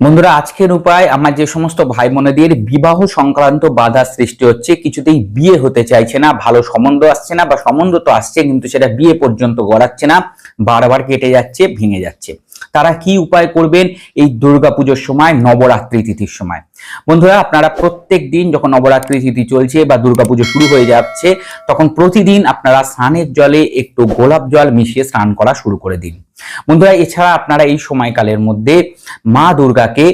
বন্ধুরা, আজকের উপায় আমার যে সমস্ত ভাই বোনেদের বিবাহ সংক্রান্ত বাধা সৃষ্টি হচ্ছে, কিছুতেই বিয়ে হতে চাইছে না, ভালো সম্বন্ধ আসছে না বা সম্বন্ধ তো আসছে, কিন্তু সেটা বিয়ে পর্যন্ত গড়াচ্ছে না, বারবার কেটে যাচ্ছে, ভেঙে যাচ্ছে। তারা কি উপায় করবেন এই দুর্গাপুজোর সময়, নবরাত্রি তিথির সময়? বন্ধুরা, আপনারা প্রত্যেক দিন যখন নবরাত্রি তিথি চলছে বা দুর্গাপুজো শুরু হয়ে যাচ্ছে, তখন প্রতিদিন আপনারা স্নানের জলে একটু গোলাপ জল মিশিয়ে স্নান করা শুরু করে দিন। বন্ধুরা, এছাড়া আপনারা এই সময়কালের মধ্যে মা দুর্গাকে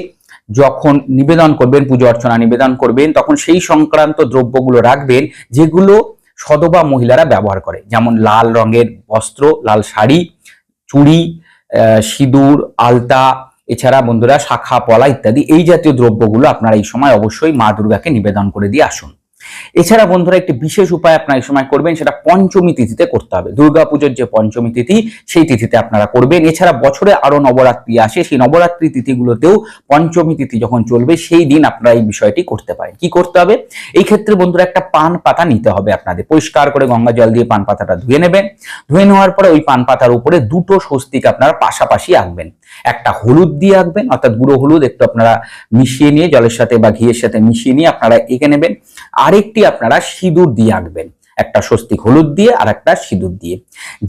যখন নিবেদন করবেন, পুজো অর্চনা নিবেদন করবেন, তখন সেই সংক্রান্ত দ্রব্যগুলো রাখবেন, যেগুলো সদবা মহিলারা ব্যবহার করে। যেমন লাল রঙের বস্ত্র, লাল শাড়ি, চুড়ি সিঁদুর, আলতা, এছাড়া বন্ধুরা শাখা, পলা ইত্যাদি এই জাতীয় দ্রব্যগুলো আপনারা এই সময় অবশ্যই মা দুর্গাকে নিবেদন করে দিয়ে আসুন। এছাড়া বন্ধুরা একটি বিশেষ উপায় আপনারা এই সময় করবেন, সেটা পঞ্চমী তিথিতে করতে হবে। দুর্গাপুজোর যে পঞ্চমী তিথি, সেই তিথিতে আপনারা করবেন। এছাড়া বছরে আরও নবরাত্রি আসে, সেই নবরাত্রি তিথিগুলোতেও পঞ্চমী তিথি যখন চলবে, সেই দিন আপনারা এই বিষয়টি করতে পারেন। কি করতে হবে? এই ক্ষেত্রে বন্ধুরা একটা পান পাতা নিতে হবে আপনাদের। পরিষ্কার করে গঙ্গা জল দিয়ে পান পাতাটা ধুয়ে নেবেন। ধুয়ে নেওয়ার পরে ওই পান পাতার উপরে দুটো স্বস্তিক আপনারা পাশাপাশি আঁকবেন। একটা হলুদ দিয়ে আঁকবেন, অর্থাৎ গুঁড়ো হলুদ একটু আপনারা মিশিয়ে নিয়ে জলের সাথে বা ঘিয়ের সাথে মিশিয়ে নিয়ে আপনারা এঁকে নেবেন। আরেকটি আপনারা সিঁদুর দিয়ে আঁকবেন। একটা স্বস্তিক হলুদ দিয়ে আর একটা সিঁদুর দিয়ে।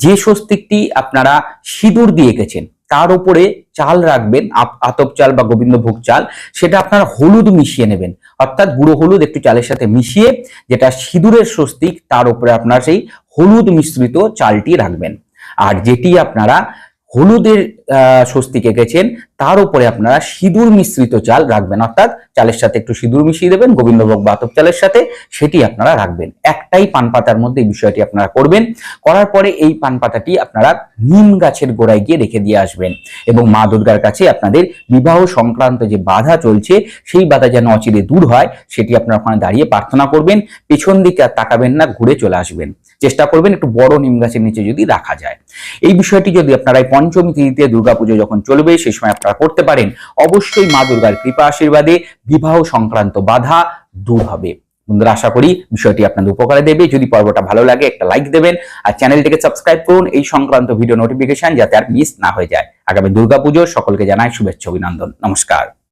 যে স্বস্তিকটি আপনারা সিঁদুর দিয়ে এঁকেছেন, তার উপরে চাল রাখবেন আতপ চাল বা গোবিন্দভোগ চাল, সেটা আপনারা হলুদ মিশিয়ে নেবেন। অর্থাৎ গুঁড়ো হলুদ একটু চালের সাথে মিশিয়ে যেটা সিঁদুরের স্বস্তিক, তার উপরে আপনারা সেই হলুদ মিশ্রিত চালটি রাখবেন। আর যেটি আপনারা হলুদের আহ, স্বস্তিক এঁকেছেন তার উপরে আপনারা সিঁদুর মিশ্রিত চাল রাখবেন। অর্থাৎ চালের সাথে একটু সিঁদুর মিশিয়ে দেবেন গোবিন্দভোগ বা আতপ চালের সাথে সেটি আপনারা রাখবেন। একটাই পান পাতার মধ্যে এই বিষয়টি আপনারা করবেন। করার পরে এই পান পাতাটি আপনারা নিম গাছের গোড়ায় গিয়ে রেখে দিয়ে আসবেন। এবং মা দুর্গার কাছে আপনাদের বিবাহ সংক্রান্ত যে বাধা চলছে সেই বাধা যেন অচিরে দূর হয় সেটি আপনারা ওখানে দাঁড়িয়ে প্রার্থনা করবেন। পেছন দিকে আর তাকাবেন না ঘুরে চলে আসবেন। চেষ্টা করবেন একটু বড় নিম গাছের নিচে যদি রাখা যায়। এই বিষয়টি যদি আপনারা এই পঞ্চমী তিথিতে দুর্গাপুজো যখন চলবে, সেই সময় আপনারা করতে পারেন, অবশ্যই মা দুর্গার কৃপা আশীর্বাদে বিবাহ সংক্রান্ত বাধা দূর হবে। বন্ধুরা, আশা করি বিষয়টি আপনাদের উপকারে দেবে। যদি পর্বটা ভালো লাগে, একটা লাইক দেবেন আর চ্যানেলটিকে সাবস্ক্রাইব করুন এই সংক্রান্ত ভিডিও নোটিফিকেশন যাতে আর মিস না হয়ে যায়। আগামী দুর্গাপুজো সকলকে জানাই শুভেচ্ছা, অভিনন্দন, নমস্কার।